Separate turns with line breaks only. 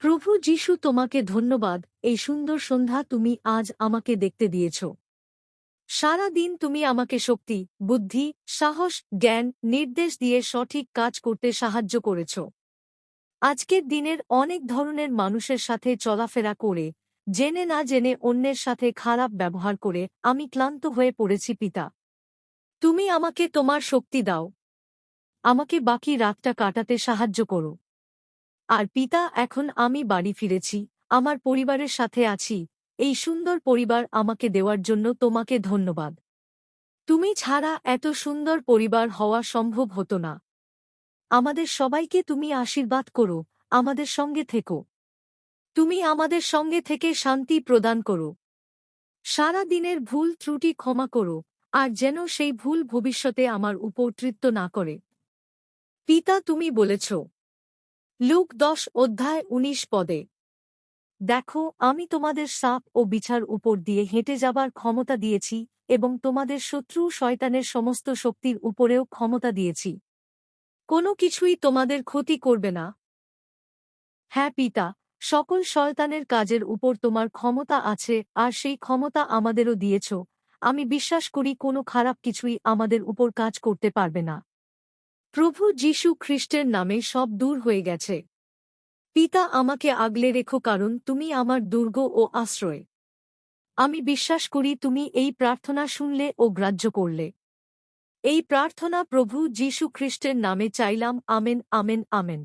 প্রভু যিশু তোমাকে ধন্যবাদ, এই সুন্দর সন্ধ্যা তুমি আজ আমাকে দেখতে দিয়েছ। সারা দিন তুমি আমাকে শক্তি, বুদ্ধি, সাহস, জ্ঞান, নির্দেশ দিয়ে সঠিক কাজ করতে সাহায্য করেছ। আজকের দিনের অনেক ধরনের মানুষের সাথে চলাফেরা করে, জেনে না জেনে অন্যের সাথে খারাপ ব্যবহার করে আমি ক্লান্ত হয়ে পড়েছি পিতা। তুমি আমাকে তোমার শক্তি দাও। আমাকে বাকি রাতটা কাটাতে সাহায্য করো। আর পিতা, এখন আমি বাড়ি ফিরেছি, আমার পরিবারের সাথে আছি, এই সুন্দর পরিবার আমাকে দেওয়ার জন্য তোমাকে ধন্যবাদ। তুমি ছাড়া এত সুন্দর পরিবার হওয়া সম্ভব হতো না। আমাদের সবাইকে তুমি আশীর্বাদ করো, আমাদের সঙ্গে থেকো। তুমি আমাদের সঙ্গে থেকে শান্তি প্রদান করো। সারা দিনের ভুল ত্রুটি ক্ষমা করো, আর যেন সেই ভুল ভবিষ্যতে আমার উপতৃত্ব না করে। পিতা, তুমি বলেছ লুক দশ অধ্যায় উনিশ পদে। দেখো, আমি তোমাদের সাপ ও বিছার উপর দিয়ে হেঁটে যাবার ক্ষমতা দিয়েছি এবং তোমাদের শত্রু শয়তানের সমস্ত শক্তির উপরেও ক্ষমতা দিয়েছি। কোনো কিছুই তোমাদের ক্ষতি করবে না। হ্যাঁ পিতা, সকল শয়তানের কাজের উপর তোমার ক্ষমতা আছে আর সেই ক্ষমতা আমাদেরও দিয়েছ। আমি বিশ্বাস করি কোনো খারাপ কিছুই আমাদের উপর কাজ করতে পারবে না। প্রভু যীশু খ্রিস্টের নামে সব দূর হয়ে গেছে। পিতা আমাকে আগলে রেখো কারণ তুমি আমার দুর্গ ও আশ্রয়। আমি বিশ্বাস করি তুমি এই প্রার্থনা শুনলে ও গ্রাহ্য করলে। এই প্রার্থনা প্রভু যীশু খ্রিস্টের নামে চাইলাম, আমেন আমেন আমেন।